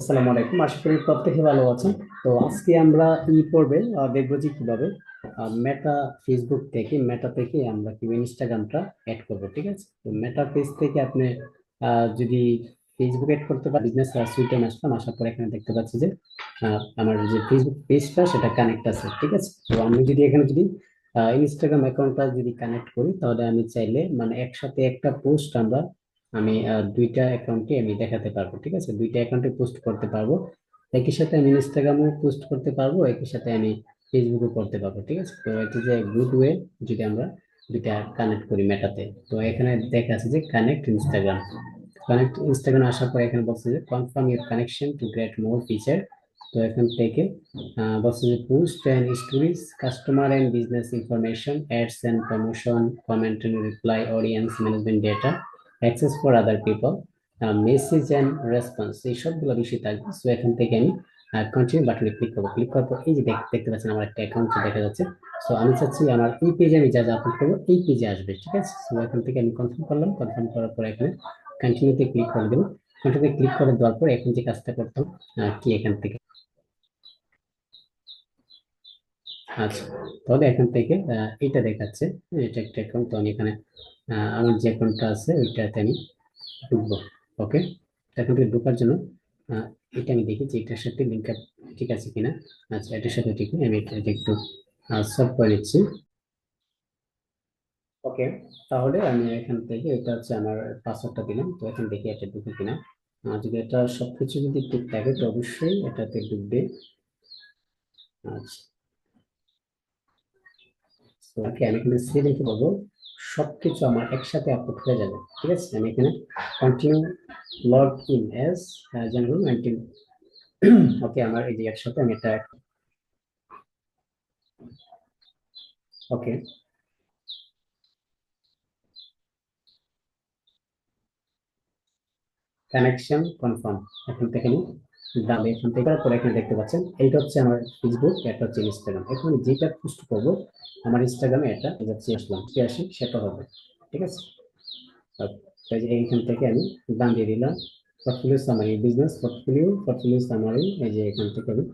আসসালামু আলাইকুম। আশা করি প্রত্যেকে ভালো আছেন। তো আজকে আমরা ই পর্বে দেখব যে কীভাবে মেটা ফেসবুক থেকে মেটা থেকে আমরা কি ইনস্টাগ্রামটা অ্যাড করব, ঠিক আছে? তো মেটা পেজ থেকে আপনি যদি ফেসবুক অ্যাড করতে পারেন বিজনেস সুইটে আসলাম, আসার পর এখানে দেখতে পাচ্ছি যে আমার যে ফেসবুক পেজটা সেটা কানেক্ট আছে, ঠিক আছে? তো আমি যদি এখানে যদি ইনস্টাগ্রাম অ্যাকাউন্টটা যদি কানেক্ট করি, তাহলে আমি চাইলে মানে একসাথে একটা পোস্ট আমরা আমি দুইটা অ্যাকাউন্টে আমি দেখাতে পারব, ঠিক আছে? দুইটা অ্যাকাউন্টে পোস্ট করতে পারব। একই সাথে আমি ইনস্টাগ্রামও পোস্ট করতে পারব, একই সাথে আমি ফেসবুকও করতে পারব, ঠিক আছে? তো এটা যে গুড ওয়ে যদি আমরা দুইটা কানেক্ট করি মেটাতে তো এখানে দেখা আছে যে কানেক্ট ইনস্টাগ্রাম কানেক্ট ইনস্টাগ্রাম আসার পর এখানে বলছে যে confirm your connection to great more feature তো এখান থেকে বলছে যে post and stories customer and business information ads and promotion comment and reply audience management data access for other people message and response, এই সবগুলো বিষয় থাকবে। সো এখান থেকে আমি কন্টিনিউ বাটনে ক্লিক করব। ক্লিক করার পর এই যে দেখ- দেখতে পাচ্ছেন আমার একটা অ্যাকাউন্ট দেখা যাচ্ছে। সো আমি চাচ্ছি আমার এই পেজে আমি যা যা আপলোড করব, এই পেজে আসবে, ঠিক আছে? সো এখান থেকে আমি কনফার্ম করলাম। কনফার্ম করার পর এখানে কন্টিনিউতে ক্লিক করে দেবো কন্টিনিউতে ক্লিক করে দেওয়ার পর এখন যে কাজটা করতাম কি এখান থেকে? আচ্ছা তাহলে এখান থেকে এটা দেখাচ্ছে, এটা একটা অ্যাকাউন্ট তো আমি এখানে আমার যে অ্যাকাউন্টটা আছে, ওইটাতে আমি ঢুকবো ওকে এখন থেকে ঢোকার জন্য এটা আমি দেখি যে এটার সাথে লিঙ্ক আপ ঠিক আছে কিনা। আচ্ছা এটার সাথে ঠিক, আমি এটা একটু সলভ করে নিচ্ছি। ওকে তাহলে আমি এখান থেকে, এটা হচ্ছে আমার পাসওয়ার্ডটা দিলাম, তো এখন দেখি এটা ঢুকে কিনা। যদি এটা সবকিছু যদি ঠিক থাকে, তো অবশ্যই এটাতে ঢুকবে। আচ্ছা। ওকে, আমি এখানে সে লিখে বলব, সবকিছু আমার একসাথে আপলোড হয়ে যাবে, ঠিক আছে? আমি এখানে continue log in as nineteen okay, আমার এই যে একসাথে আমি এটা ওকে। কানেকশন কনফার্ম এখন থেকে ডালে এখান থেকে করার পরে এখানে দেখতে পাচ্ছেন। এইটা হচ্ছে আমার ফেসবুক এটা হচ্ছে ইনস্টাগ্রাম এখন যেটা পোস্ট করব, আমার ইনস্টাগ্রামে এটা যাচ্ছি আসলাম। কি আসি? সেটা হবে। ঠিক আছে? এইখান থেকে আমি দাম দিয়ে দিলাম। Portfolio summary business portfolio portfolio summary এই যে এখান থেকে আমি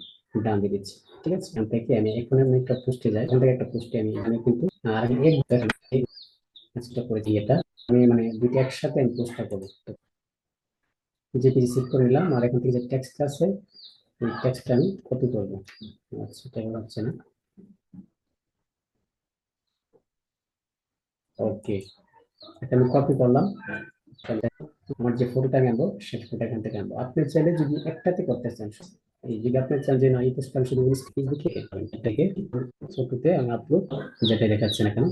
দাম দিয়ে দিচ্ছি। ঠিক আছে? এখান থেকে আমি এখন আমি একটা পোস্টে যাই। এখান থেকে একটা পোস্টে আমি আমি কিন্তু, আর আমি এক কাজটা করেছি এটা। আমি মানে দুইটা একসাথে আমি পোস্টটা করব। পেজ সেট করে নিলাম, আর এখান থেকে যে টেক্সট আছে এই টেক্সটটা আমি কপি করব। আচ্ছা এটা হচ্ছে না। ওকে এটা আমি কপি করলাম। আমার যে ফটোটা আনব, সেই ফটো এখান থেকে আনব। আপনি চাইলে যদি একটাতে করতে চান, এই যদি আপনি চান যে না, এই পোস্টটা আমি শুধু ফেসবুকে এটাকে ফটোতে আমি আপলোড যেটা দেখাচ্ছেন এখানে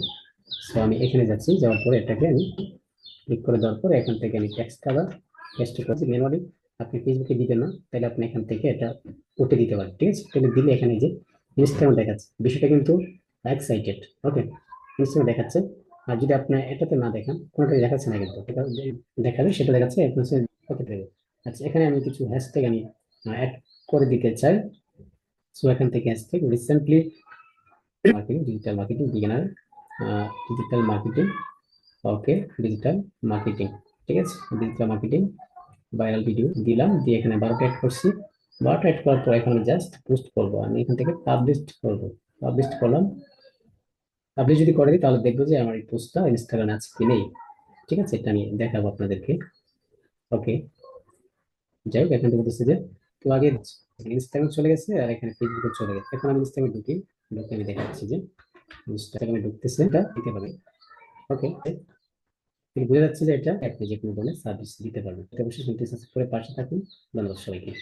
সো আমি এখানে যাচ্ছি, যাওয়ার পরে এটাকে আমি ক্লিক করে দেওয়ার পরে এখান থেকে আমি টেক্সট আবার পেস্ট করছি ম্যানুয়ালি আপনি ফেসবুকে দিবেন না, তাহলে আপনি এখান থেকে এটা উঠে দিতে পারেন, ঠিক আছে? তাহলে দিলে এখানে যে ইনস্টাগ্রাম দেখাচ্ছে, বিষয়টা কিন্তু এক্সাইটেড ওকে ইনস্টাগ্রাম দেখাচ্ছে, আর যদি আপনি এটাতে না দেখেন কোনোটাই দেখাচ্ছে না কিন্তু, এটা দেখাবে সেটা দেখাচ্ছে আচ্ছা এখানে আমি কিছু হ্যাশট্যাগ আমি অ্যাড করে দিতে চাই। সো এখান থেকে hashtag recently marketing digital marketing beginner digital marketing okay digital marketing ঠিক আছে? ডিজিটাল মার্কেটিং ভাইরাল ভিডিও দিলাম, দিয়ে এখানে বারোটা অ্যাড করছি। বারোটা অ্যাড করার পর এখানে জাস্ট পোস্ট করব। আমি এখান থেকে পাবলিশ করব। পাবলিশ করলাম। পাবলিশ যদি করে দিই তাহলে দেখব যে আমার এই পোস্টটা ইনস্টাগ্রামে আছে কি নেই। ঠিক আছে? এটা আমি দেখাবো আপনাদেরকে। ওকে যাই হোক, এখান থেকে বলতেছে যে তো আগে ইনস্টাগ্রামে চলে গেছে আর এখানে ফেসবুকে চলে গেছে। এখন আমি ইনস্টাগ্রামে ঢুকি। ঢুকে আমি দেখাচ্ছি যে ইনস্টাগ্রামে ঢুকতেছে। এটা দিতে হবে। ওকে থেকে বোঝা যাচ্ছে যে এটা আপনি যে কোনো ধরনের সার্ভিস দিতে পারবেন অবশ্যই শুনতে করে পাশে থাকুন। ধন্যবাদ সবাইকে।